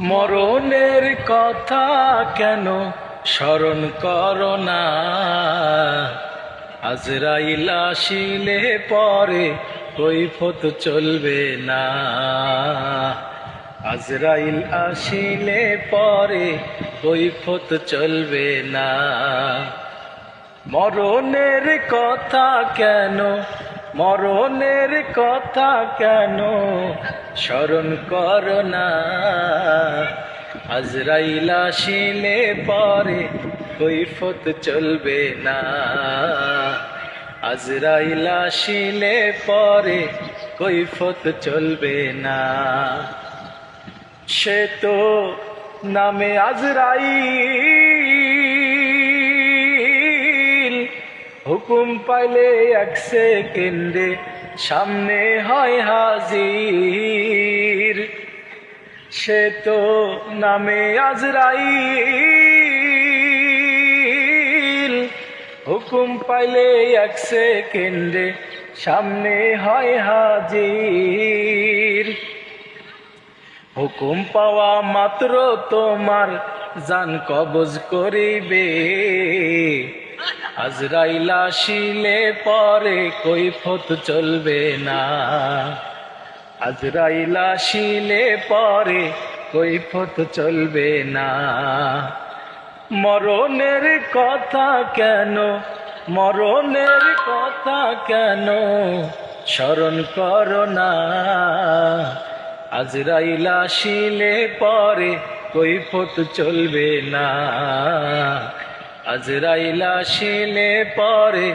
মরণের কথা কেন স্মরণ করো না? আজরাইল আসিলে পরে কৈফত চলবে না। আজরাইল আসিলে পরে কৈফত চলবে না। মরণের কথা কেন মরণের কথা কেন স্মরণ কর না? আজরাইল আসিলে পরে কৈফত চলবে না। আজরাইল আসিলে পরে কৈফত চলবে না। সে তো নামে আজরাইল। হুকুম পাইলে এক সেকেন্ডে সামনে হয় হাজির। সে তো নামে আজরাইল। হুকুম পাইলে এক সেকেন্ডে সামনে হয় হাজির। হুকুম পাওয়া মাত্র তোমার, জান কবজ করিবে। আজরাইল আসিলে পরে কৈফত চলবে না। আজরাইল আসিলে পরে কৈফত চলবে না। মরণের কথা কেন, মরণের কথা কেন স্মরণ করো না। আজরাইল আসিলে পরে কৈফত চলবে না। আজরাইল আসিলে পরে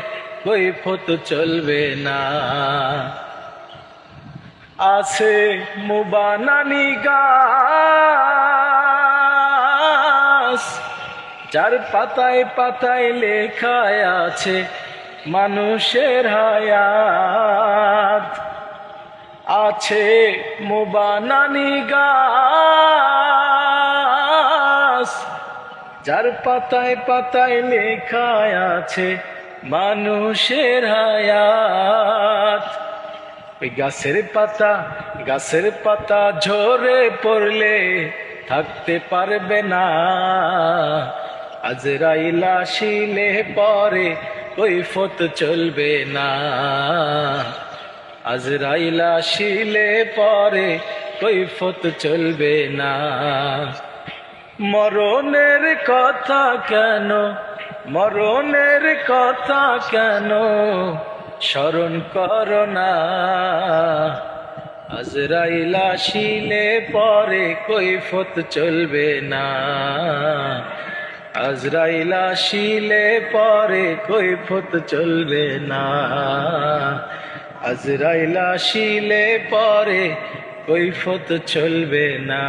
কৈফত চলবে না। আছে মুবানানি গাছ, যার পাতায় পাতায় লেখায় আছে মানুষের হায়াত। আছে মুবানানি গাছ যার পাতায় পাতায় লেখায় আছে মানুষের হায়াত। ওই গাছের পাতা গাছের পাতা ঝরে পড়লে থাকতে পারবে না। আজরাইল আসিলে পরে কৈফত চলবে না। আজরাইল আসিলে পরে কৈফত চলবে না। মরণের কথা কেন? মরণের কথা কেন? স্মরণ কর না। আজরাইল আসিলে পরে কৈফত চলবে না। আজরাইল আসিলে পরে কৈফত চলবে না। আজরাইল আসিলে পরে কৈফত চলবে না।